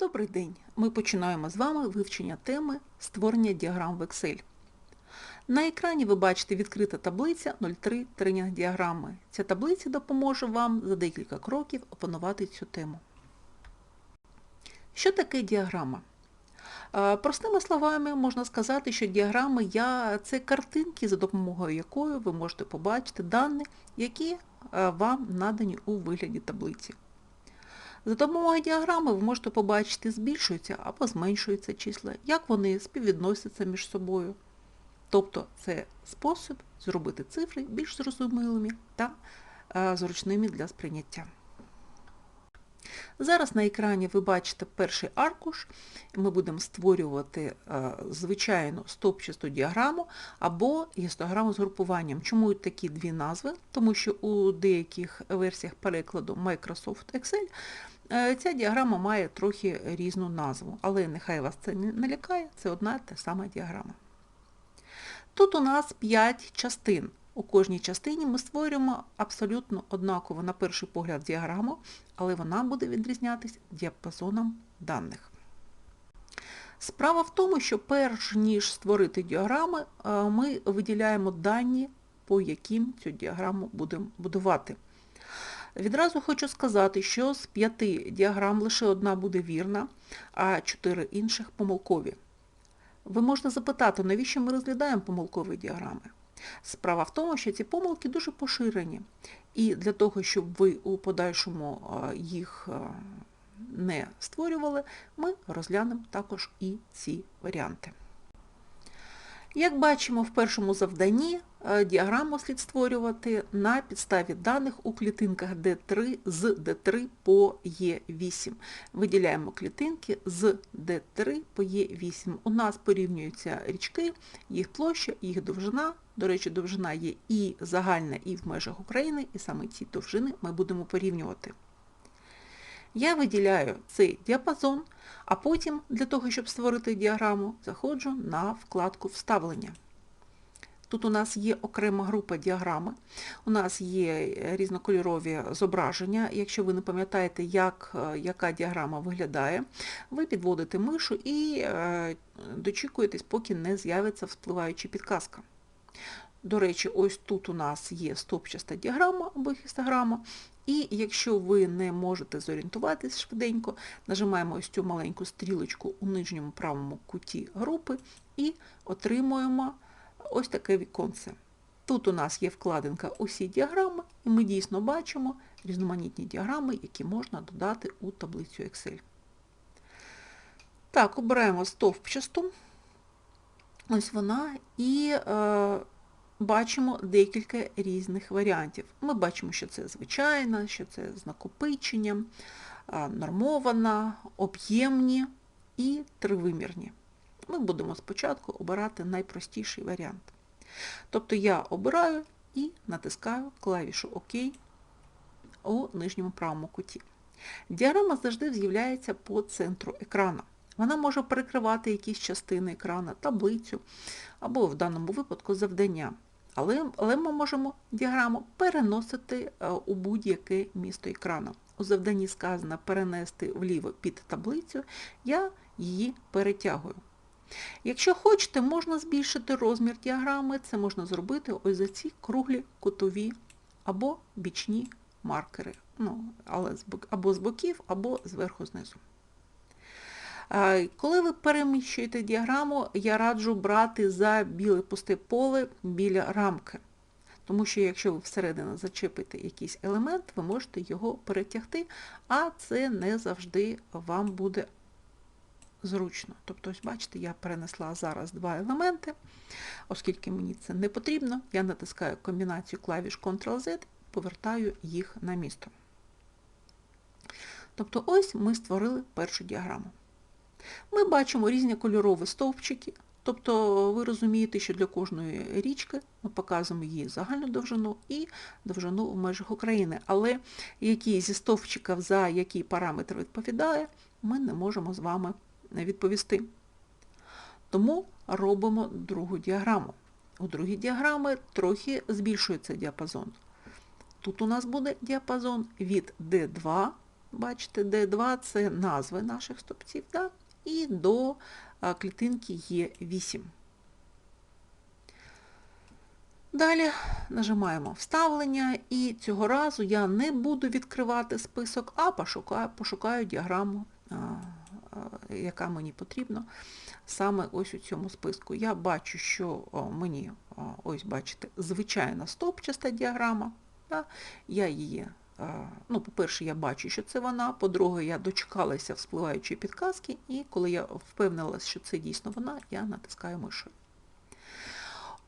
Добрий день! Ми починаємо з вами вивчення теми створення діаграм в Excel. На екрані ви бачите відкрита таблиця 03 тренінг діаграми. Ця таблиця допоможе вам за декілька кроків опанувати цю тему. Що таке діаграма? Е, Простими словами можна сказати, що діаграми я- це картинки, за допомогою якої ви можете побачити дані, які е, вам надані у вигляді таблиці. За допомогою діаграми ви можете побачити, збільшуються або зменшуються числа, як вони співвідносяться між собою. Тобто це спосіб зробити цифри більш зрозумілими та е, зручними для сприйняття. Зараз на екрані ви бачите перший аркуш. Ми будемо створювати е, звичайну стопчасту діаграму або гістограму з групуванням. Чому такі дві назви? Тому що у деяких версіях перекладу Microsoft Excel е, ця діаграма має трохи різну назву, але нехай вас це не налякає, це одна та сама діаграма. Тут у нас 5 частин. У кожній частині ми створюємо абсолютно однаково на перший погляд діаграму, але вона буде відрізнятися діапазоном даних. Справа в тому, що перш ніж створити діаграми, е, ми виділяємо дані, по яким цю діаграму будемо будувати. Відразу хочу сказати, що з п'яти діаграм лише одна буде вірна, а чотири інших помилкові. Ви можете запитати, навіщо ми розглядаємо помилкові діаграми? Справа в тому, що ці помилки дуже поширені. І для того, щоб ви у подальшому е, їх е, не створювали, ми розглянемо також і ці варіанти. Як бачимо в першому завданні, е, діаграму слід створювати на підставі даних у клітинках D3 з D3 по E8. Виділяємо клітинки з D3 по E8. У нас порівнюються річки, їх площа, їх довжина. До речі, довжина є і загальна, і в межах України, і саме ці довжини ми будемо порівнювати. Я виділяю цей діапазон, а потім для того, щоб створити діаграму, заходжу на вкладку Вставлення. Тут у нас є окрема група діаграми, у нас є різнокольорові зображення. Якщо ви не пам'ятаєте, як, яка діаграма виглядає, ви підводите мишу і е, дочікуєтесь, поки не з'явиться вспливаюча підказка. До речі, ось тут у нас є стопчаста діаграма або хістограма, і якщо ви не можете зорієнтуватись швиденько, нажимаємо ось цю маленьку стрілочку у нижньому правому куті групи і отримуємо ось таке віконце. Тут у нас є вкладинка усі діаграми, і ми дійсно бачимо різноманітні діаграми, які можна додати у таблицю Excel. Так, обираємо стовпчасту. Ось вона, і е, бачимо декілька різних варіантів. Ми бачимо, що це звичайна, що це з накопиченням, нормована, об'ємні і тривимірні. Ми будемо спочатку обирати найпростіший варіант. Тобто я обираю і натискаю клавішу ОК у нижньому правому куті. Діаграма завжди з'являється по центру екрану. Вона може перекривати якісь частини екрану, таблицю або в даному випадку завдання. Але, але ми можемо діаграму переносити у будь-яке місто екрану. У завданні сказано перенести вліво під таблицю, я її перетягую. Якщо хочете, можна збільшити розмір діаграми, це можна зробити ось за ці круглі кутові або бічні маркери, ну, але або з боків, або зверху знизу. Коли ви переміщуєте діаграму, я раджу брати за біле пусте поле біля рамки. Тому що якщо ви всередину зачепите якийсь елемент, ви можете його перетягти, а це не завжди вам буде зручно. Тобто, ось бачите, я перенесла зараз два елементи, оскільки мені це не потрібно, я натискаю комбінацію клавіш Ctrl-Z повертаю їх на місто. Тобто ось ми створили першу діаграму. Ми бачимо різні кольорові стовпчики, тобто ви розумієте, що для кожної річки ми показуємо її загальну довжину і довжину в межах України. Але який зі стовпчиків за який параметр відповідає, ми не можемо з вами відповісти. Тому робимо другу діаграму. У другій діаграмі трохи збільшується діапазон. Тут у нас буде діапазон від D2 бачите, D2 це назви наших стовпців, да? І до клітинки є 8. Далі нажимаємо вставлення, і цього разу я не буду відкривати список, а пошукаю, пошукаю діаграму, яка мені потрібна саме ось у цьому списку. Я бачу, що мені, ось бачите, звичайна стовпчаста діаграма. Я її, ну, по-перше, я бачу, що це вона, по-друге, я дочекалася вспливаючої підказки, і коли я впевнилася, що це дійсно вона, я натискаю мишою.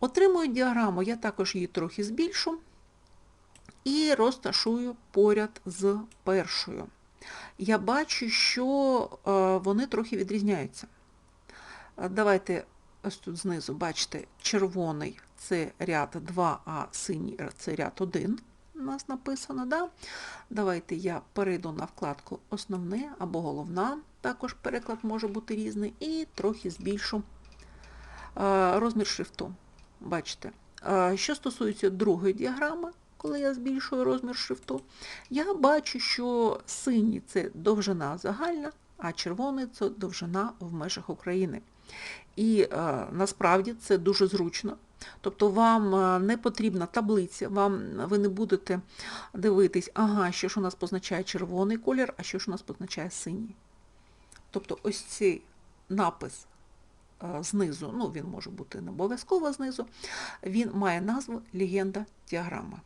Отримую діаграму, я також її трохи збільшу і розташую поряд з першою. Я бачу, що е, вони трохи відрізняються. Е, Давайте ось тут знизу, бачите, червоний це ряд 2, а синій це ряд 1 у нас написано. Да? Давайте я перейду на вкладку Основне або головна, також переклад може бути різний, і трохи збільшу е, розмір шрифту. Бачите, Е, що стосується другої діаграми, коли я збільшую розмір шрифту, я бачу, що синій це довжина загальна, а червоний це довжина в межах України. І е, насправді це дуже зручно. Тобто вам е, не потрібна таблиця, вам, ви не будете дивитись, ага, що ж у нас позначає червоний колір, а що ж у нас позначає синій. Тобто ось цей напис е, знизу, ну він може бути не обов'язково знизу, він має назву Легенда діаграми.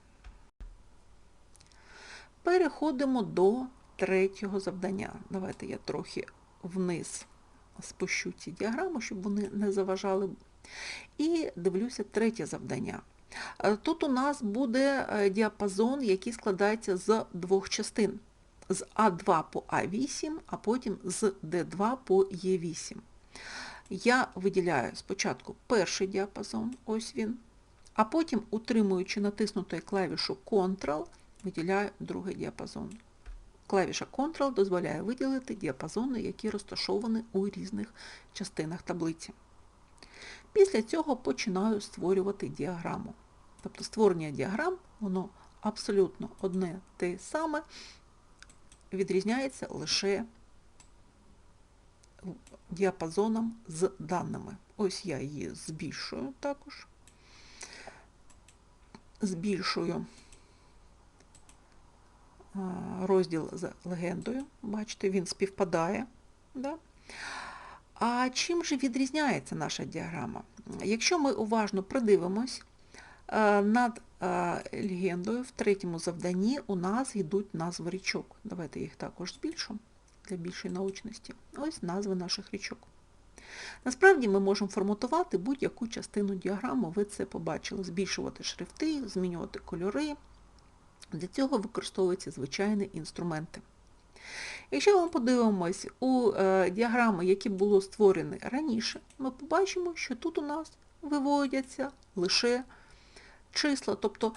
Переходимо до третього завдання. Давайте я трохи вниз спущу ці діаграми, щоб вони не заважали. І дивлюся третє завдання. Е, Тут у нас буде е, діапазон, який складається з двох частин. З А2 по А8, а потім з Д2 по Е8. Я виділяю спочатку перший діапазон, ось він, а потім, утримуючи натиснутою клавішу Ctrl, виділяю другий діапазон. Клавіша Ctrl дозволяє виділити діапазони, які розташовані у різних частинах таблиці. Після цього починаю створювати діаграму. Тобто створення діаграм, воно абсолютно одне те саме, відрізняється лише діапазоном з даними. Ось я її збільшую також. Збільшую розділ з легендою. Бачите, він співпадає. Да? А чим же відрізняється наша діаграма? Якщо ми уважно придивимось, над легендою в третьому завданні у нас йдуть назви річок. Давайте їх також збільшу для більшої научності. Ось назви наших річок. Насправді ми можемо форматувати будь-яку частину діаграми, ви це побачили, збільшувати шрифти, змінювати кольори. Для цього використовуються звичайні інструменти. Якщо ми подивимось у е, діаграми, які були створені раніше, ми побачимо, що тут у нас виводяться лише числа. Тобто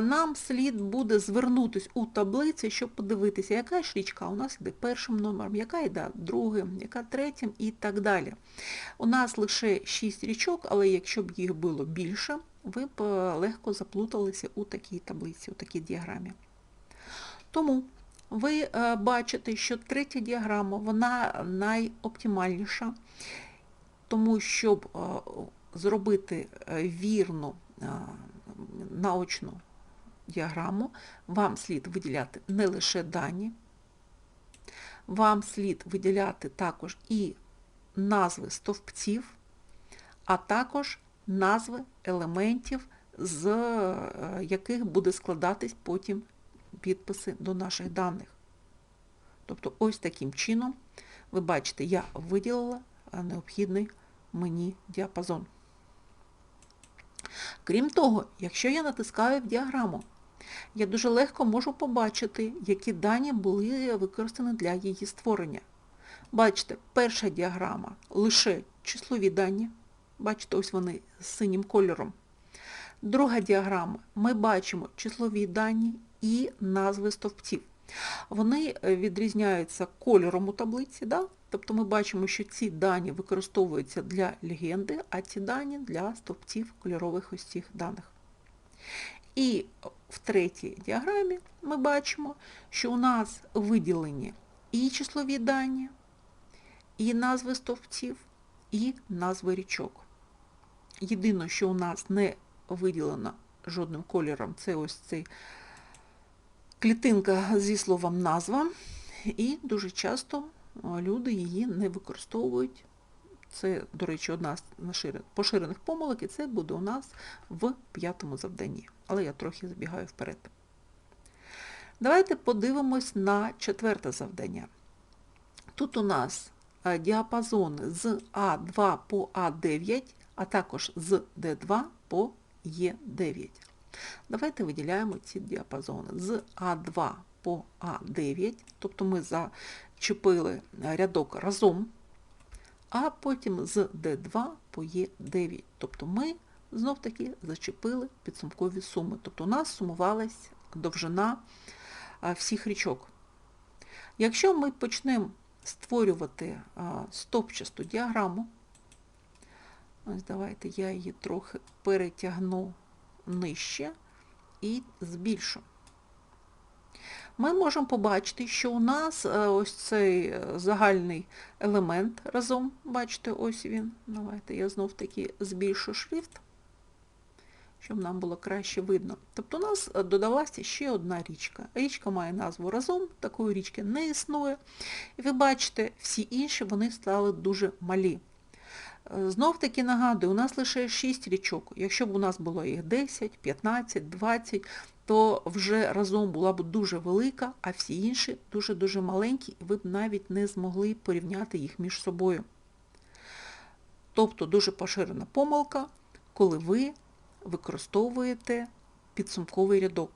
нам слід буде звернутися у таблиці, щоб подивитися, яка ж річка у нас йде першим номером, яка йде другим, яка третім і так далі. У нас лише 6 річок, але якщо б їх було більше, ви б легко заплуталися у такій таблиці, у такій діаграмі. Тому ви бачите, що третя діаграма, вона найоптимальніша, тому щоб зробити вірну наочну діаграму, вам слід виділяти не лише дані, вам слід виділяти також і назви стовпців, а також назви елементів, з яких буде складатись потім підписи до наших даних. Тобто ось таким чином, ви бачите, я виділила необхідний мені діапазон. Крім того, якщо я натискаю в діаграму, я дуже легко можу побачити, які дані були використані для її створення. Бачите, перша діаграма лише числові дані. Бачите, ось вони з синім кольором. Друга діаграма, ми бачимо числові дані і назви стовпців. Вони відрізняються кольором у таблиці, да? тобто ми бачимо, що ці дані використовуються для легенди, а ці дані для стовпців кольорових ось цих даних. І в третій діаграмі ми бачимо, що у нас виділені і числові дані, і назви стовпців, і назви річок. Єдине, що у нас не виділено жодним кольором, це ось цей клітинка зі словом назва, і дуже часто люди її не використовують. Це, до речі, одна з поширених помилок, і це буде у нас в п'ятому завданні. Але я трохи забігаю вперед. Давайте подивимось на четверте завдання. Тут у нас діапазон з А2 по А9, а також з Д2 по Е9. Давайте виділяємо ці діапазони з А2 по А9, тобто ми зачепили рядок разом, а потім з Д2 по Е9. Тобто ми знов-таки зачепили підсумкові суми. Тобто у нас сумувалась довжина всіх річок. Якщо ми почнемо створювати стопчасту діаграму, ось давайте я її трохи перетягну нижче і збільшу. Ми можемо побачити, що у нас е, ось цей е, загальний елемент разом, бачите, ось він. Давайте я знов таки збільшу шрифт, щоб нам було краще видно. Тобто у нас е, додалася ще одна річка. Річка має назву разом, такої річки не існує. І ви бачите, всі інші вони стали дуже малі. Знов таки нагадую, у нас лише 6 річок. Якщо б у нас було їх 10, 15, 20, то вже разом була б дуже велика, а всі інші дуже-дуже маленькі, і ви б навіть не змогли порівняти їх між собою. Тобто дуже поширена помилка, коли ви використовуєте підсумковий рядок.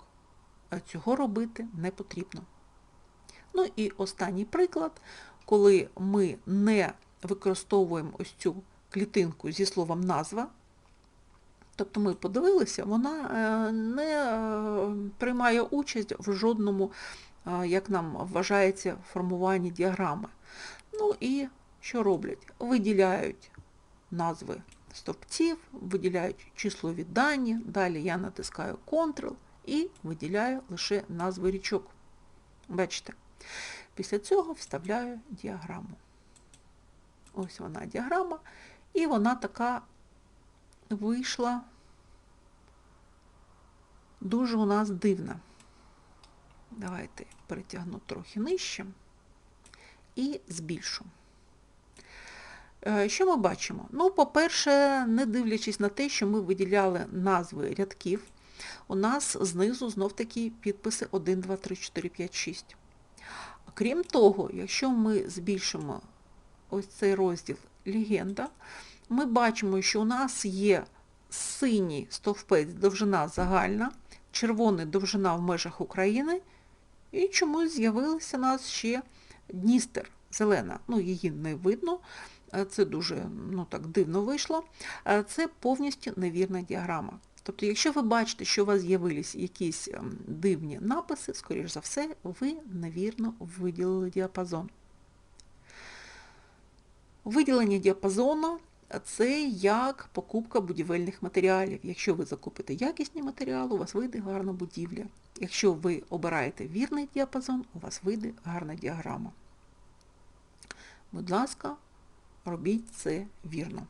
А цього робити не потрібно. Ну і останній приклад, коли ми не використовуємо ось цю клітинку зі словом назва. Тобто ми подивилися, вона е, не е, приймає участь в жодному, е, як нам вважається, формуванні діаграми. Ну і що роблять? Виділяють назви стовпців, виділяють числові дані, далі я натискаю Ctrl і виділяю лише назви річок. Бачите? Після цього вставляю діаграму. Ось вона діаграма. І вона така вийшла дуже у нас дивна. Давайте перетягну трохи нижче і збільшу. Е, що ми бачимо? Ну, по-перше, не дивлячись на те, що ми виділяли назви рядків, у нас знизу знов-таки підписи 1, 2, 3, 4, 5, 6. Крім того, якщо ми збільшимо ось цей розділ легенда, ми бачимо, що у нас є синій стовпець довжина загальна, червоний довжина в межах України, і чомусь з'явилася у нас ще Дністер зелена. Ну, її не видно, це дуже ну, так, дивно вийшло. Це повністю невірна діаграма. Тобто, якщо ви бачите, що у вас з'явились якісь ем, дивні написи, скоріш за все, ви невірно виділили діапазон. Виділення діапазону це як покупка будівельних матеріалів. Якщо ви закупите якісні матеріали, у вас вийде гарна будівля. Якщо ви обираєте вірний діапазон, у вас вийде гарна діаграма. Будь ласка, робіть це вірно.